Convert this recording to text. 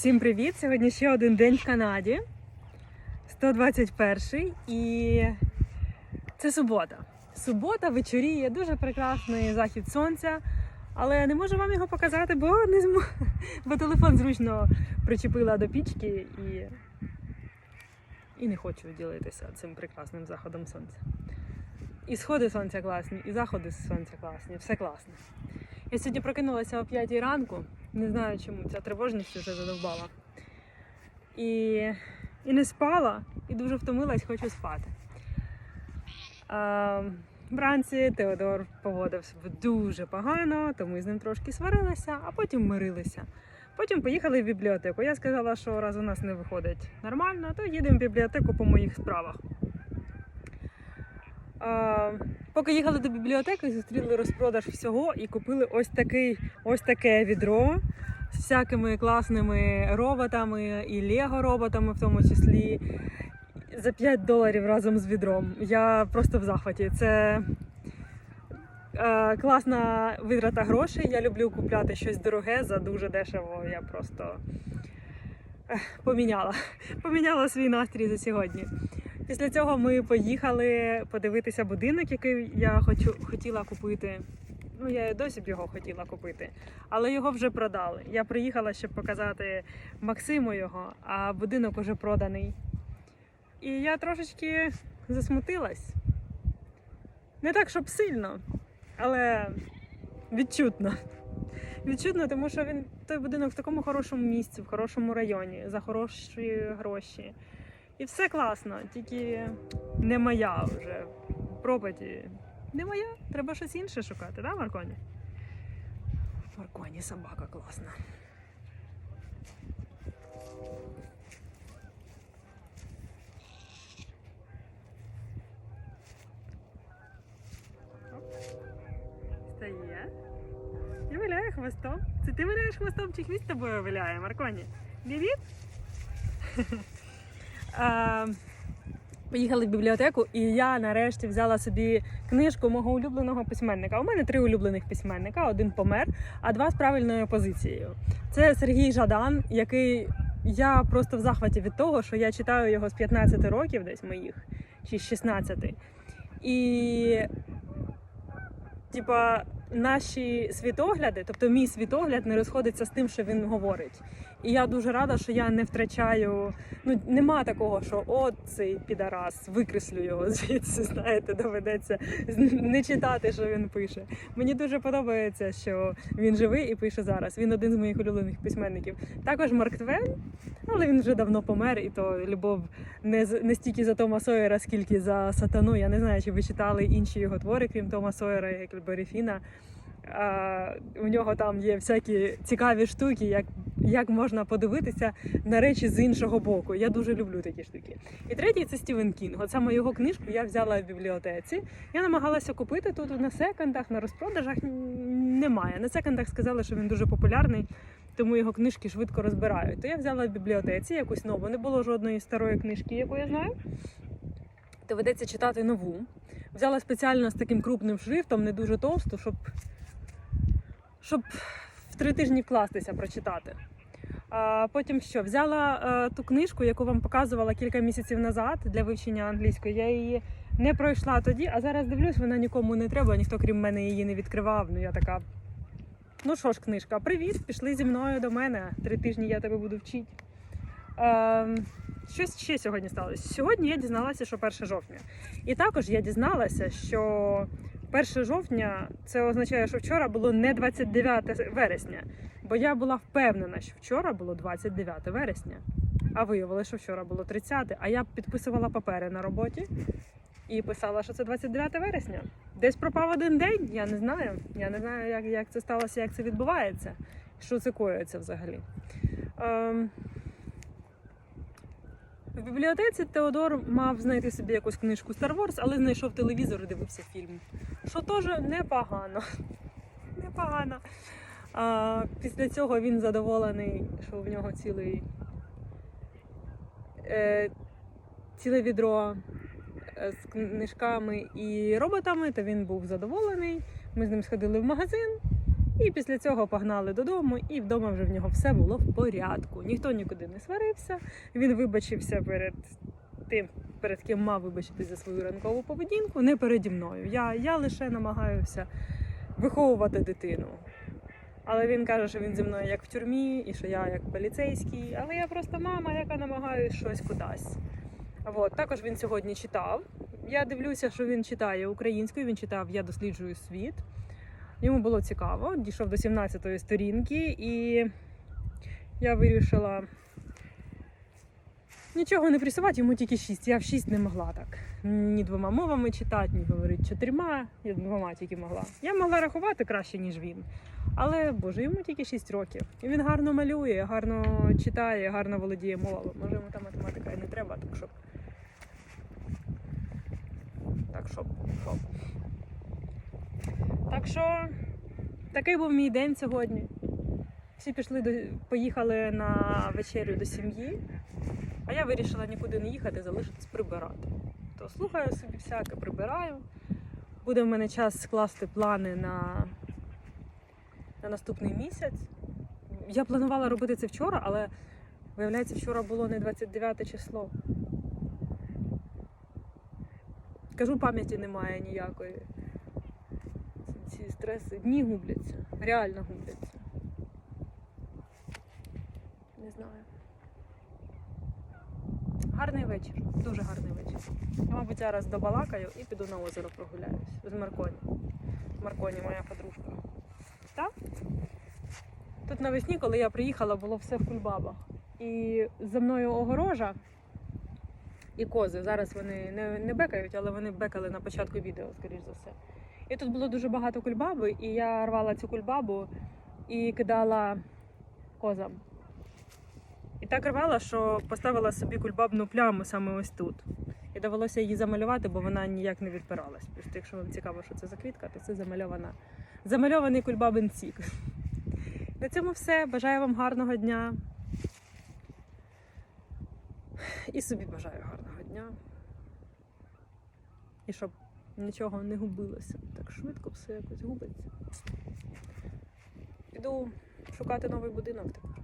Всім привіт! Сьогодні ще один день в Канаді. 121 і це субота. Субота вечоріє, дуже прекрасний захід сонця, але не можу вам його показати, бо не зм... бо телефон зручно причепила до пічки і... і не хочу ділитися цим прекрасним заходом сонця. І сходи сонця класні, і заходи сонця класні, все класно. Я сьогодні прокинулася о 5 ранку. Не знаю чому ця тривожність вже задовбала. І, і не спала, і дуже втомилась, хочу спати. А, вранці Теодор поводив себе дуже погано, тому з ним трошки сварилися, а потім мирилися. Потім поїхали в бібліотеку. Я сказала, що раз у нас не виходить нормально, то їдемо в бібліотеку по моїх справах. Поки їхали до бібліотеки, зустріли розпродаж всього і купили ось такий, ось таке відро з всякими класними роботами і лего роботами, в тому числі за 5 доларів разом з відром. Я просто в захваті. Це е, класна витрата грошей. Я люблю купляти щось дороге за дуже дешево. Я просто поміняла. Поміняла свій настрій за сьогодні. Після цього ми поїхали подивитися будинок, який я хочу, хотіла купити. Ну, я досі б його хотіла купити, але його вже продали. Я приїхала, щоб показати Максиму його, а будинок уже проданий. І я трошечки засмутилась. Не так, щоб сильно, але відчутно. Відчутно, тому що він той будинок в такому хорошому місці, в хорошому районі, за хороші гроші. І все класно, тільки не моя вже пропаді. Не моя, треба щось інше шукати, да, Марконі? Марконі собака класна. Стає. І виляє хвостом. Це ти виляєш хвостом чи хвіст тобою виляє, Марконі? Бібіт? Поїхали в бібліотеку, і я нарешті взяла собі книжку мого улюбленого письменника. У мене три улюблених письменника: один помер, а два з правильною позицією. Це Сергій Жадан, який я просто в захваті від того, що я читаю його з 15 років, десь моїх, чи з 16. І типа наші світогляди, тобто мій світогляд не розходиться з тим, що він говорить. І я дуже рада, що я не втрачаю. Ну нема такого, що от цей підарас, викреслю його звідси. Знаєте, доведеться не читати, що він пише. Мені дуже подобається, що він живий і пише зараз. Він один з моїх улюблених письменників. Також Марк Твен, але він вже давно помер, і то любов не не стільки за Тома Сойера, скільки за сатану. Я не знаю, чи ви читали інші його твори, крім Тома Сойера, як Берефіна. А, у нього там є всякі цікаві штуки, як, як можна подивитися на речі з іншого боку. Я дуже люблю такі штуки. І третій це Стівен Кінг. От саме його книжку я взяла в бібліотеці. Я намагалася купити тут на секондах, на розпродажах немає. На секондах сказали, що він дуже популярний, тому його книжки швидко розбирають. То я взяла в бібліотеці якусь нову. Не було жодної старої книжки, яку я знаю. Доведеться читати нову. Взяла спеціально з таким крупним шрифтом, не дуже товсту, щоб щоб в три тижні вкластися, прочитати. А потім що? Взяла е, ту книжку, яку вам показувала кілька місяців назад для вивчення англійської. Я її не пройшла тоді, а зараз дивлюсь, вона нікому не треба, ніхто крім мене її не відкривав. Ну я така. Ну що ж, книжка, привіт, пішли зі мною до мене. Три тижні я тебе буду вчити. Е, щось ще сьогодні сталося. Сьогодні я дізналася, що 1 жовтня. І також я дізналася, що 1 жовтня це означає, що вчора було не 29 вересня, бо я була впевнена, що вчора було 29 вересня, а виявилося, що вчора було 30, а я підписувала папери на роботі і писала, що це 29 вересня. Десь пропав один день, я не знаю. Я не знаю, як, як це сталося, як це відбувається, що це коїться взагалі. Ем... В бібліотеці Теодор мав знайти собі якусь книжку Star Wars, але знайшов телевізор і дивився фільм. Що теж непогано. Непогано. А, після цього він задоволений, що в нього цілий, е, ціле відро е, з книжками і роботами, то він був задоволений. Ми з ним сходили в магазин І після цього погнали додому, і вдома вже в нього все було в порядку. Ніхто нікуди не сварився. Він вибачився перед тим, перед ким мав вибачитись за свою ранкову поведінку, не переді мною. Я, я лише намагаюся виховувати дитину. Але він каже, що він зі мною як в тюрмі, і що я як поліцейський. Але я просто мама, яка намагаюся щось кудись. От, також він сьогодні читав. Я дивлюся, що він читає українською. Він читав Я досліджую світ. Йому було цікаво, дійшов до 17-ї сторінки, і я вирішила нічого не присувати, йому тільки 6. Я в 6 не могла так. Ні двома мовами читати, ні говорити чотирма, я двома тільки могла. Я могла рахувати краще, ніж він. Але боже, йому тільки 6 років. І він гарно малює, гарно читає, гарно володіє мовами. Може, йому та математика і не треба, так щоб. Так щоб. щоб. Так що такий був мій день сьогодні. Всі пішли до поїхали на вечерю до сім'ї, а я вирішила нікуди не їхати, залишитись прибирати. То слухаю собі всяке, прибираю. Буде в мене час скласти плани на, на наступний місяць. Я планувала робити це вчора, але виявляється, вчора було не 29 число. Кажу, пам'яті немає ніякої. Стреси дні губляться, реально губляться. Не знаю. Гарний вечір, дуже гарний вечір. Я, мабуть, зараз добалакаю і піду на озеро прогуляюсь з Марконі. Марконі моя подружка. Так? Тут навесні, коли я приїхала, було все в кульбабах. І за мною огорожа і кози. Зараз вони не, не бекають, але вони бекали на початку відео, скоріш за все. І тут було дуже багато кульбаби, і я рвала цю кульбабу і кидала козам. І так рвала, що поставила собі кульбабну пляму саме ось тут. І довелося її замалювати, бо вона ніяк не відпиралась. Просто якщо вам цікаво, що це за квітка, то це замальована. Замальований кульбабин сік. На цьому все. Бажаю вам гарного дня. І собі бажаю гарного дня. І щоб нічого не губилося. Швидко все якось губиться. Піду шукати новий будинок тепер.